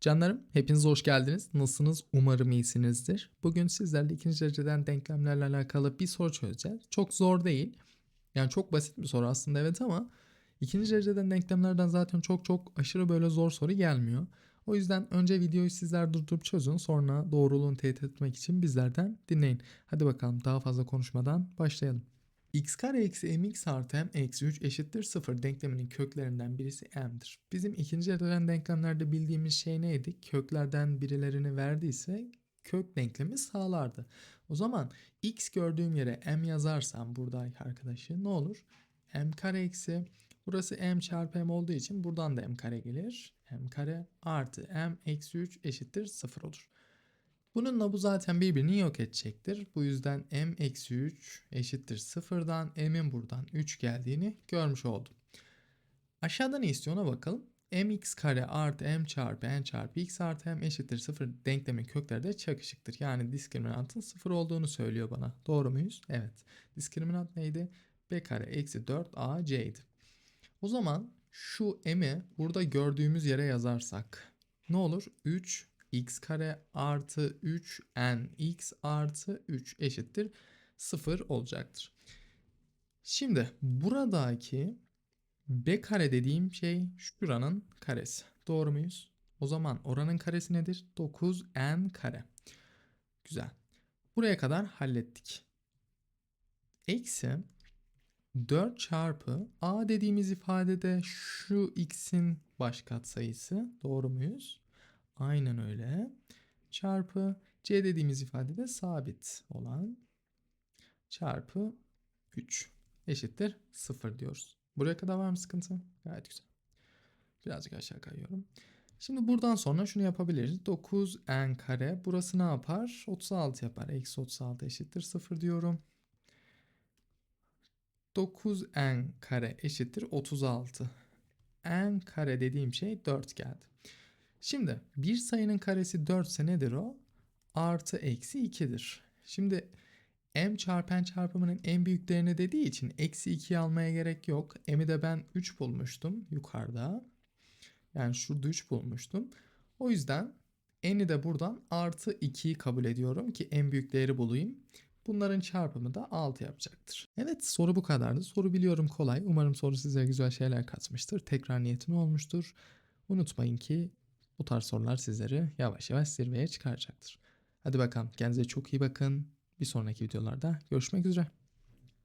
Canlarım hepiniz hoş geldiniz. Nasılsınız? Umarım iyisinizdir. Bugün sizlerle ikinci dereceden denklemlerle alakalı bir soru çözeceğiz. Çok zor değil. Yani çok basit bir soru aslında evet ama ikinci dereceden denklemlerden zaten çok çok aşırı böyle zor soru gelmiyor. O yüzden önce videoyu sizler durdurup çözün sonra doğruluğunu teyit etmek için bizlerden dinleyin. Hadi bakalım daha fazla konuşmadan başlayalım. X kare eksi mx artı m eksi 3 eşittir 0 denkleminin köklerinden birisi m'dir. Bizim ikinci dereceden denklemlerde bildiğimiz şey neydi? Köklerden birilerini verdiyse kök denklemi sağlardı. O zaman x gördüğüm yere m yazarsam buradaki arkadaşı ne olur? m kare eksi burası m çarpı m olduğu için buradan da m kare gelir. m kare artı m eksi 3 eşittir 0 olur. Bununla bu zaten birbirini yok edecektir. Bu yüzden m eksi 3 eşittir 0'dan m'in buradan 3 geldiğini görmüş oldum. Aşağıda ne istiyor ona bakalım. mx kare artı m çarpı n çarpı x artı m eşittir 0 denklemin kökleri de çakışıktır. Yani diskriminantın 0 olduğunu söylüyor bana. Doğru muyuz? Evet. Diskriminant neydi? b kare eksi 4 ac'ydi. O zaman şu m'i burada gördüğümüz yere yazarsak ne olur? 3 x kare artı 3 n x artı 3 eşittir 0 olacaktır. Şimdi buradaki b kare dediğim şey şuranın karesi. Doğru muyuz? O zaman oranın karesi nedir? 9n kare. Güzel. Buraya kadar hallettik. Eksi 4 çarpı a dediğimiz ifadede şu x'in baş katsayısı. Doğru muyuz? Aynen öyle. Çarpı c dediğimiz ifadede sabit olan çarpı 3 eşittir 0 diyoruz. Buraya kadar var mı sıkıntı? Gayet güzel. Birazcık aşağı kayıyorum. Şimdi buradan sonra şunu yapabiliriz. 9n kare burası ne yapar? 36 yapar. Eksi 36 eşittir 0 diyorum. 9n kare eşittir 36. n kare dediğim şey 4 geldi. Şimdi bir sayının karesi 4 ise nedir o? Artı eksi 2'dir. Şimdi m çarpı n çarpımının en büyüklerini dediği için eksi 2'yi almaya gerek yok. m'i de ben 3 bulmuştum yukarıda. Yani şurada 3 bulmuştum. O yüzden n'i de buradan artı 2'yi kabul ediyorum ki en büyük değeri bulayım. Bunların çarpımı da 6 yapacaktır. Evet soru bu kadardı. Soru biliyorum kolay. Umarım soru size güzel şeyler katmıştır. Tekrar niyetim olmuştur. Unutmayın ki bu tarz sorular sizleri yavaş yavaş zirveye çıkaracaktır. Hadi bakalım kendinize çok iyi bakın. Bir sonraki videolarda görüşmek üzere.